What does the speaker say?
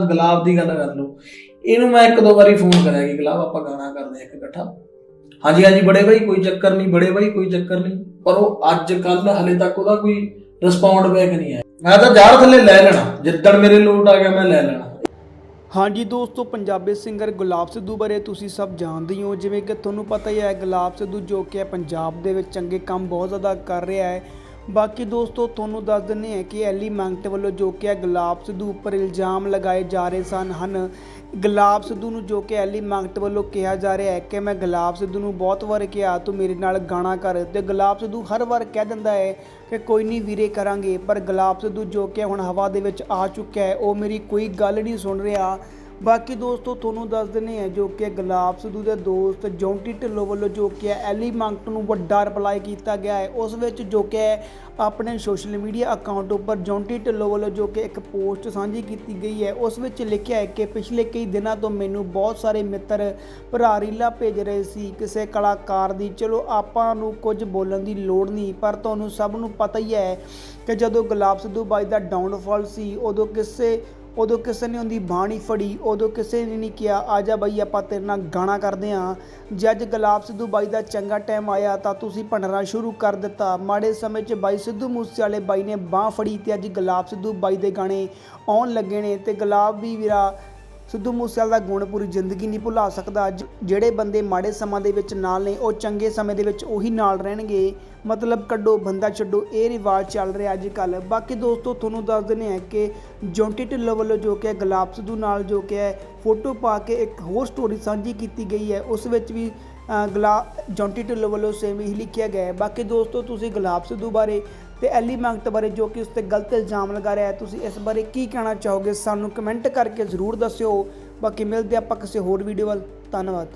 ਗੁਲਾਬ ਦੀ ਗੱਲ ਕਰ ਲਓ। ਇਹਨੂੰ ਮੈਂ ਇੱਕ ਦੋ ਵਾਰੀ ਫੋਨ ਕਰਿਆ ਕਿ ਗੁਲਾਬ, ਆਪਾਂ ਗਾਣਾ ਕਰਦੇ ਆ ਇੱਕ ਇਕੱਠਾ। ਹਾਂਜੀ ਹਾਂਜੀ, ਬੜੇ ਭਾਈ ਕੋਈ ਚੱਕਰ ਨਹੀਂ, ਬੜੇ ਭਾਈ ਕੋਈ ਚੱਕਰ ਨਹੀਂ। ਪਰ ਉਹ ਅੱਜ ਕੱਲ ਹਲੇ ਤੱਕ ਉਹਦਾ ਕੋਈ ਰਿਸਪੌਂਡ ਬੈਕ ਨਹੀਂ ਆਇਆ। ਮੈਂ ਤਾਂ ਜਾਰ ਥੱਲੇ ਲੈ ਲੈਣਾ। ਜਿੱਦਣ ਮੇਰੇ ਲੋਟ ਆ ਗਿਆ, ਮੈਂ ਲੈ ਲੈਣਾ। ਹਾਂਜੀ ਦੋਸਤੋ, ਪੰਜਾਬੀ ਸਿੰਗਰ ਗੁਲਾਬ ਸਿੱਧੂ ਬਾਰੇ ਤੁਸੀਂ ਸਭ ਜਾਣਦੇ ਹੀ ਹੋ। ਜਿਵੇਂ ਕਿ ਤੁਹਾਨੂੰ ਪਤਾ ਹੀ ਹੈ, ਗੁਲਾਬ ਸਿੱਧੂ ਜੋ ਕਿ ਪੰਜਾਬ ਦੇ ਵਿੱਚ ਚੰਗੇ ਕੰਮ ਬਹੁਤ ਜ਼ਿਆਦਾ ਕਰ ਰਿਹਾ ਹੈ। ਬਾਕੀ ਦੋਸਤੋ, ਤੁਹਾਨੂੰ ਦੱਸ ਦਿੰਦੇ ਹਾਂ ਕਿ ਐਲੀ ਮੰਗਟ ਵੱਲੋਂ ਜੋ ਕਿ ਹੈ ਗੁਲਾਬ ਸਿੱਧੂ ਉੱਪਰ ਇਲਜ਼ਾਮ ਲਗਾਏ ਜਾ ਰਹੇ ਸਨ, ਹਨ। ਗੁਲਾਬ ਸਿੱਧੂ ਨੂੰ ਜੋ ਕਿ ਐਲੀ ਮੰਗਟ ਵੱਲੋਂ ਕਿਹਾ ਜਾ ਰਿਹਾ ਹੈ ਕਿ ਮੈਂ ਗੁਲਾਬ ਸਿੱਧੂ ਨੂੰ ਬਹੁਤ ਵਾਰ ਕਿਹਾ, ਤੂੰ ਮੇਰੇ ਨਾਲ ਗਾਣਾ ਕਰ। ਤੇ ਗੁਲਾਬ ਸਿੱਧੂ ਹਰ ਵਾਰ ਕਹਿ ਦਿੰਦਾ ਹੈ ਕਿ ਕੋਈ ਨਹੀਂ ਵੀਰੇ ਕਰਾਂਗੇ, ਪਰ ਗੁਲਾਬ ਸਿੱਧੂ ਜੋ ਕਿ ਹੁਣ ਹਵਾ ਦੇ ਵਿੱਚ ਆ ਚੁੱਕਿਆ ਹੈ, ਉਹ ਮੇਰੀ ਕੋਈ ਗੱਲ ਨਹੀਂ ਸੁਣ ਰਿਹਾ। ਬਾਕੀ ਦੋਸਤੋ, ਤੁਹਾਨੂੰ ਦੱਸ ਦਿੰਦੇ ਆ ਜੋ ਕਿ ਗੁਲਾਬ ਸਿੱਧੂ ਦੇ ਦੋਸਤ ਜੌਂਟੀ ਢਿੱਲੋਂ ਵੱਲੋਂ ਜੋ ਕਿ ਹੈ, ਐਲੀ ਮੰਗਟ ਨੂੰ ਵੱਡਾ ਰਿਪਲਾਈ ਕੀਤਾ ਗਿਆ ਹੈ। ਉਸ ਵਿੱਚ ਜੋ ਕਿ ਆਪਣੇ ਸੋਸ਼ਲ ਮੀਡੀਆ ਅਕਾਊਂਟ ਉੱਪਰ ਜੌਂਟੀ ਢਿੱਲੋਂ ਵੱਲੋਂ ਜੋ ਕਿ ਇੱਕ ਪੋਸਟ ਸਾਂਝੀ ਕੀਤੀ ਗਈ ਹੈ। ਉਸ ਵਿੱਚ ਲਿਖਿਆ ਹੈ ਕਿ ਪਿਛਲੇ ਕਈ ਦਿਨਾਂ ਤੋਂ ਮੈਨੂੰ ਬਹੁਤ ਸਾਰੇ ਮਿੱਤਰ ਭਰਾ ਰੀਲਾ ਭੇਜ ਰਹੇ ਸੀ, ਕਿਸੇ ਕਲਾਕਾਰ ਦੀ। ਚਲੋ, ਆਪਾਂ ਨੂੰ ਕੁਝ ਬੋਲਣ ਦੀ ਲੋੜ ਨਹੀਂ, ਪਰ ਤੁਹਾਨੂੰ ਸਭ ਨੂੰ ਪਤਾ ਹੀ ਹੈ ਕਿ ਜਦੋਂ ਗੁਲਾਬ ਸਿੱਧੂ ਬਾਈ ਦਾ ਡਾਊਨਫਾਲ ਸੀ, ਉਦੋਂ ਕਿਸੇ ਉਦੋਂ ਕਿਸੇ ਨੇ ਉਹਦੀ ਬਾਣੀ ਫੜੀ, ਉਦੋਂ ਕਿਸੇ ਨੇ ਨਹੀਂ ਕਿਹਾ, ਆ ਜਾ ਬਾਈ, ਆਪਾਂ ਤੇਰੇ ਨਾਲ ਗਾਣਾ ਕਰਦੇ ਆਂ। ਜੱਜ ਗੁਲਾਬ ਸਿੱਧੂ ਬਾਈ ਦਾ ਚੰਗਾ ਟਾਈਮ ਆਇਆ ਤਾਂ ਤੁਸੀਂ ਭੰਡਣਾ ਸ਼ੁਰੂ ਕਰ ਦਿੱਤਾ। ਮਾੜੇ ਸਮੇਂ 'ਚ ਬਾਈ ਸਿੱਧੂ ਮੂਸੇਵਾਲੇ ਬਾਈ ਨੇ ਬਾਹ ਫੜੀ ਤੇ ਅੱਜ ਗੁਲਾਬ ਸਿੱਧੂ ਬਾਈ ਦੇ ਗਾਣੇ ਆਉਣ ਲੱਗੇ ਨੇ ਤੇ ਗੁਲਾਬ ਵੀ ਵੀਰਾ ਸਿੱਧੂ ਮੂਸੇਵਾਲਾ ਦਾ ਗੁਣ ਪੂਰੀ ਜ਼ਿੰਦਗੀ ਨਹੀਂ ਭੁਲਾ ਸਕਦਾ। ਜਿਹੜੇ ਬੰਦੇ ਮਾੜੇ ਸਮਾਂ ਦੇ ਵਿੱਚ ਨਾਲ ਨੇ, ਉਹ ਚੰਗੇ ਸਮੇਂ ਦੇ ਵਿੱਚ ਉਹੀ ਨਾਲ ਰਹਿਣਗੇ। ਮਤਲਬ ਕੱਢੋ, ਬੰਦਾ ਛੱਡੋ, ਇਹ ਰਿਵਾਜ ਚੱਲ ਰਿਹਾ ਅੱਜ ਕੱਲ ਬਾਕੀ ਦੋਸਤੋ, ਤੁਹਾਨੂੰ ਦੱਸ ਦਿੰਦੇ ਆ ਕਿ ਜੌਂਟੀ ਢਿੱਲੋਂ ਵੱਲੋਂ ਜੋ ਕਿ ਗੁਲਾਬ ਸਿੱਧੂ ਨਾਲ ਜੋ ਕਿ ਫੋਟੋ ਪਾ ਕੇ ਇੱਕ ਹੋਰ ਸਟੋਰੀ ਸਾਂਝੀ ਕੀਤੀ ਗਈ ਹੈ। ਉਸ ਵਿੱਚ ਵੀ ਗੁਲਾ ਜੌਂਟੀ ਢਿੱਲੋਂ ਵੱਲੋਂ ਸੇਮ ਹੀ ਲਿਖਿਆ ਗਿਆ ਹੈ। ਬਾਕੀ ਦੋਸਤੋ, ਤੁਸੀਂ ਗੁਲਾਬ ਸਿੱਧੂ ਬਾਰੇ ਤੇ ਐਲੀ ਮੰਗਤ ਬਾਰੇ ਜੋ ਕਿ ਉਸ ਤੇ ਗਲਤ ਇਲਜ਼ਾਮ ਲਗਾ ਰਿਹਾ ਹੈ, ਤੁਸੀਂ ਇਸ ਬਾਰੇ ਕੀ ਕਹਿਣਾ ਚਾਹੋਗੇ ਸਾਨੂੰ ਕਮੈਂਟ ਕਰਕੇ ਜ਼ਰੂਰ ਦੱਸਿਓ। ਬਾਕੀ ਮਿਲਦੇ ਆਪਾਂ ਕਿਸੇ ਹੋਰ ਵੀਡੀਓ ਵੱਲ। ਧੰਨਵਾਦ।